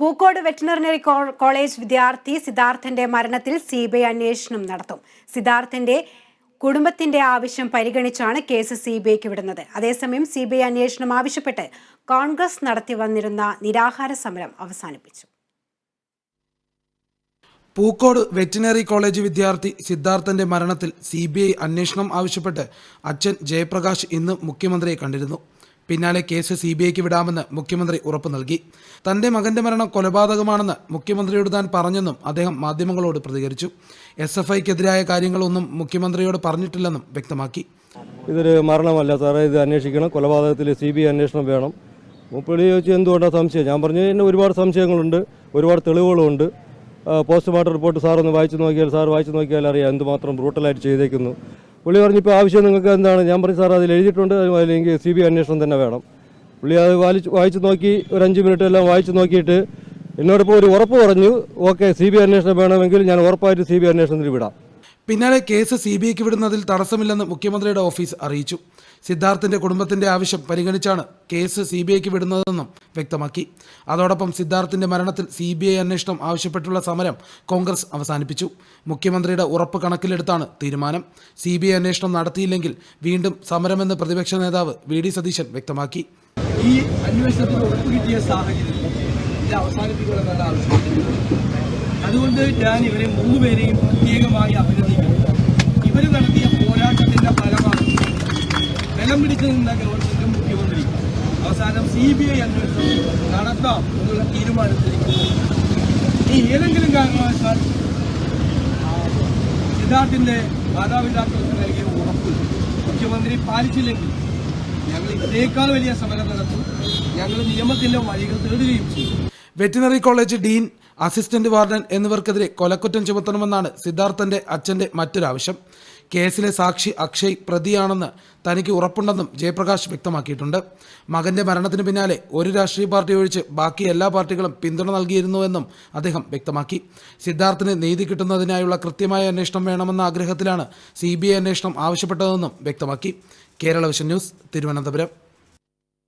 Pookode വെറ്റിനറിനറി college വിദ്യാർത്ഥി സിദ്ധാർത്ഥന്റെ മരണത്തിൽ C B I അന്വേഷണം നടത്തും. സിദ്ധാർത്ഥന്റെ കുടുംബത്തിന്റെ ആവശ്യം പരിഗണിച്ചാണ് കേസ് സി ബി ഐക്ക് വിടുന്നത്. അതേസമയം സി ബി ഐ അന്വേഷണം ആവശ്യപ്പെട്ട് കോൺഗ്രസ് നടത്തി വന്നിരുന്ന നിരാഹാര സമരം അവസാനിപ്പിച്ചു. പൂക്കോട് വെറ്റിനറി കോളേജ് വിദ്യാർത്ഥി സിദ്ധാർത്ഥന്റെ മരണത്തിൽ സി ബി ഐ അന്വേഷണം ആവശ്യപ്പെട്ട് അച്ഛൻ ജയപ്രകാശ് ഇന്ന് മുഖ്യമന്ത്രിയെ കണ്ടിരുന്നു. പിന്നാലെ കേസ് സി ബി ഐക്ക് വിടാമെന്ന് മുഖ്യമന്ത്രി ഉറപ്പു നൽകി. തന്റെ മകന്റെ മരണം കൊലപാതകമാണെന്ന് മുഖ്യമന്ത്രിയോട് താൻ പറഞ്ഞെന്നും അദ്ദേഹം മാധ്യമങ്ങളോട് പ്രതികരിച്ചു. എസ് എഫ് ഐക്കെതിരായ കാര്യങ്ങളൊന്നും മുഖ്യമന്ത്രിയോട് പറഞ്ഞിട്ടില്ലെന്നും വ്യക്തമാക്കി. ഇതൊരു മരണമല്ല സാറേ ഇത് അന്വേഷിക്കണം. കൊലപാതകത്തിൽ സി ബി ഐ അന്വേഷണം വേണം. മുപ്പിളി ചോദിച്ചു എന്തുകൊണ്ടാണ് സംശയം? ഞാൻ പറഞ്ഞു എന്നെ ഒരുപാട് സംശയങ്ങളുണ്ട് ഒരുപാട് തെളിവുകളുണ്ട്. പോസ്റ്റ്മോർട്ടം റിപ്പോർട്ട് സാർ ഒന്ന് വായിച്ചു നോക്കിയാൽ സാർ വായിച്ചു നോക്കിയാൽ അറിയാം എന്തുമാത്രം ബ്രൂട്ടലായിട്ട് ചെയ്തേക്കുന്നു. പുള്ളി പറഞ്ഞിപ്പോൾ ആവശ്യം നിങ്ങൾക്ക് എന്താണ്? ഞാൻ പറഞ്ഞു സാർ അതിൽ എഴുതിയിട്ടുണ്ട്. അല്ലെങ്കിൽ സി ബി അന്വേഷണം തന്നെ വേണം. പുള്ളി അത് വായിച്ച് വായിച്ച് നോക്കി ഒരു അഞ്ച് മിനിറ്റ് എല്ലാം വായിച്ച് നോക്കിയിട്ട് എന്നോടൊപ്പം ഒരു ഉറപ്പ് പറഞ്ഞു ഓക്കെ സി ബി അന്വേഷണം വേണമെങ്കിൽ ഞാൻ ഉറപ്പായിട്ട് സി ബി അന്വേഷണത്തിൽ വിടാം. പിന്നാലെ കേസ് സി ബി ഐക്ക് വിടുന്നതിൽ തടസ്സമില്ലെന്ന് മുഖ്യമന്ത്രിയുടെ ഓഫീസ് അറിയിച്ചു. സിദ്ധാർത്ഥിന്റെ കുടുംബത്തിന്റെ ആവശ്യം പരിഗണിച്ചാണ് കേസ് സി ബി ഐക്ക് വിടുന്നതെന്നും വ്യക്തമാക്കി. അതോടൊപ്പം സിദ്ധാർത്ഥിന്റെ മരണത്തിൽ സി ബി ഐ അന്വേഷണം ആവശ്യപ്പെട്ടുള്ള സമരം കോൺഗ്രസ് അവസാനിപ്പിച്ചു. മുഖ്യമന്ത്രിയുടെ ഉറപ്പ് കണക്കിലെടുത്താണ് തീരുമാനം. സി ബി ഐ അന്വേഷണം നടത്തിയില്ലെങ്കിൽ വീണ്ടും സമരമെന്ന് പ്രതിപക്ഷ നേതാവ് വി ഡി സതീശൻ വ്യക്തമാക്കി. ഈ അന്വേഷണത്തിന് ഉറപ്പ് കിട്ടിയ സാഹചര്യത്തിൽ ഇത് അവസാനിപ്പിക്കണമെന്നാണ് ആവശ്യപ്പെട്ടിട്ടുള്ളത് ഞാൻ ഇവരെ മൂന്നുപേരെയും പ്രത്യേകമായി അഭിനന്ദിക്കുന്നു. ഇവർ നടത്തിയ പോരാട്ടത്തിന്റെ ഫലമാണ് ബലം പിടിച്ചു നിന്ന ഗവൺമെന്റും മുഖ്യമന്ത്രി അവസാനം സി ബി ഐ അന്വേഷണം നടത്താം എന്നുള്ള തീരുമാനത്തിലേക്ക് ഈ ഏതെങ്കിലും കാരണവശാൽ സിദ്ധാർത്ഥിന്റെ മാതാപിതാക്കൾക്ക് നൽകിയ ഉറപ്പ് മുഖ്യമന്ത്രി പാലിച്ചില്ലെങ്കിൽ ഞങ്ങൾ ഇതിനേക്കാൾ വലിയ സമരം നടത്തും. ഞങ്ങൾ നിയമത്തിന്റെ വഴികൾ തേടുകയും ചെയ്യും. Veterinary college dean assistant warden എന്നിവർക്കെതിരെ കൊലക്കുറ്റം ചുമത്തണമെന്നാണ് സിദ്ധാർത്ഥന്റെ അച്ഛന്റെ മറ്റൊരാവശ്യം. കേസിലെ സാക്ഷി അക്ഷയ് പ്രതിയാണെന്ന് തനിക്ക് ഉറപ്പുണ്ടെന്നും ജയപ്രകാശ് വ്യക്തമാക്കിയിട്ടുണ്ട്. മകന്റെ മരണത്തിന് പിന്നാലെ ഒരു രാഷ്ട്രീയ പാർട്ടി ഒഴിച്ച് ബാക്കി എല്ലാ പാർട്ടികളും പിന്തുണ നൽകിയിരുന്നുവെന്നും അദ്ദേഹം വ്യക്തമാക്കി. സിദ്ധാർത്ഥിന് നീതി കിട്ടുന്നതിനായുള്ള കൃത്യമായ അന്വേഷണം വേണമെന്ന ആഗ്രഹത്തിലാണ് സി അന്വേഷണം ആവശ്യപ്പെട്ടതെന്നും വ്യക്തമാക്കി. Kerala vision news Thiruvananthapuram.